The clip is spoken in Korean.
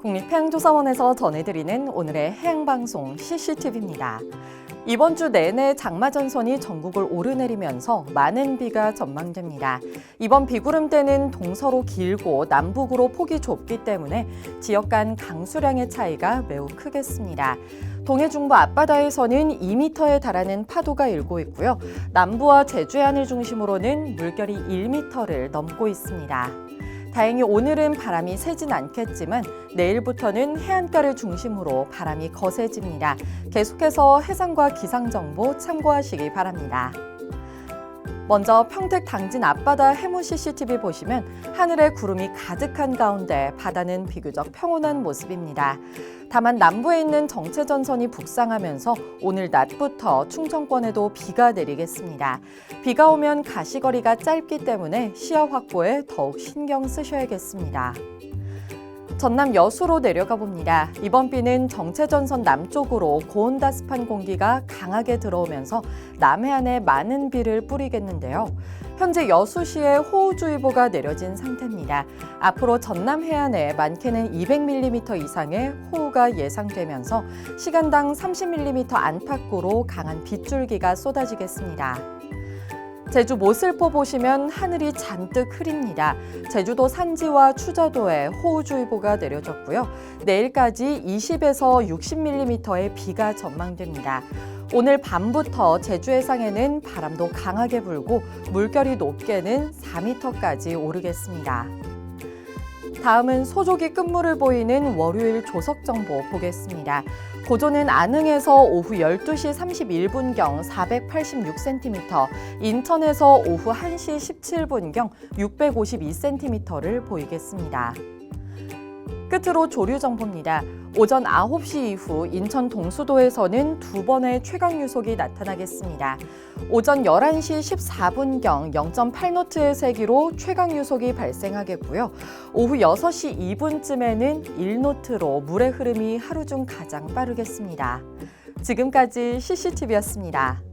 국립해양조사원에서 전해드리는 오늘의 해양방송 CCTV입니다. 이번 주 내내 장마전선이 전국을 오르내리면서 많은 비가 전망됩니다. 이번 비구름대는 동서로 길고 남북으로 폭이 좁기 때문에 지역 간 강수량의 차이가 매우 크겠습니다. 동해 중부 앞바다에서는 2m에 달하는 파도가 일고 있고요. 남부와 제주 해안을 중심으로는 물결이 1m를 넘고 있습니다. 다행히 오늘은 바람이 세진 않겠지만 내일부터는 해안가를 중심으로 바람이 거세집니다. 계속해서 해상과 기상 정보 참고하시기 바랍니다. 먼저 평택 당진 앞바다 해무 CCTV 보시면 하늘에 구름이 가득한 가운데 바다는 비교적 평온한 모습입니다. 다만 남부에 있는 정체전선이 북상하면서 오늘 낮부터 충청권에도 비가 내리겠습니다. 비가 오면 가시거리가 짧기 때문에 시야 확보에 더욱 신경 쓰셔야겠습니다. 전남 여수로 내려가 봅니다. 이번 비는 정체전선 남쪽으로 고온다습한 공기가 강하게 들어오면서 남해안에 많은 비를 뿌리겠는데요. 현재 여수시에 호우주의보가 내려진 상태입니다. 앞으로 전남 해안에 많게는 200mm 이상의 호우가 예상되면서 시간당 30mm 안팎으로 강한 빗줄기가 쏟아지겠습니다. 제주 모슬포 보시면 하늘이 잔뜩 흐립니다. 제주도 산지와 추자도에 호우주의보가 내려졌고요. 내일까지 20에서 60mm의 비가 전망됩니다. 오늘 밤부터 제주 해상에는 바람도 강하게 불고 물결이 높게는 4m까지 오르겠습니다. 다음은 소족이 끝물을 보이는 월요일 조석 정보 보겠습니다. 고조는 안흥에서 오후 12시 31분경 486cm, 인천에서 오후 1시 17분경 652cm를 보이겠습니다. 끝으로 조류 정보입니다. 오전 9시 이후 인천 동수도에서는 두 번의 최강 유속이 나타나겠습니다. 오전 11시 14분경 0.8노트의 세기로 최강 유속이 발생하겠고요. 오후 6시 2분쯤에는 1노트로 물의 흐름이 하루 중 가장 빠르겠습니다. 지금까지 CCTV였습니다.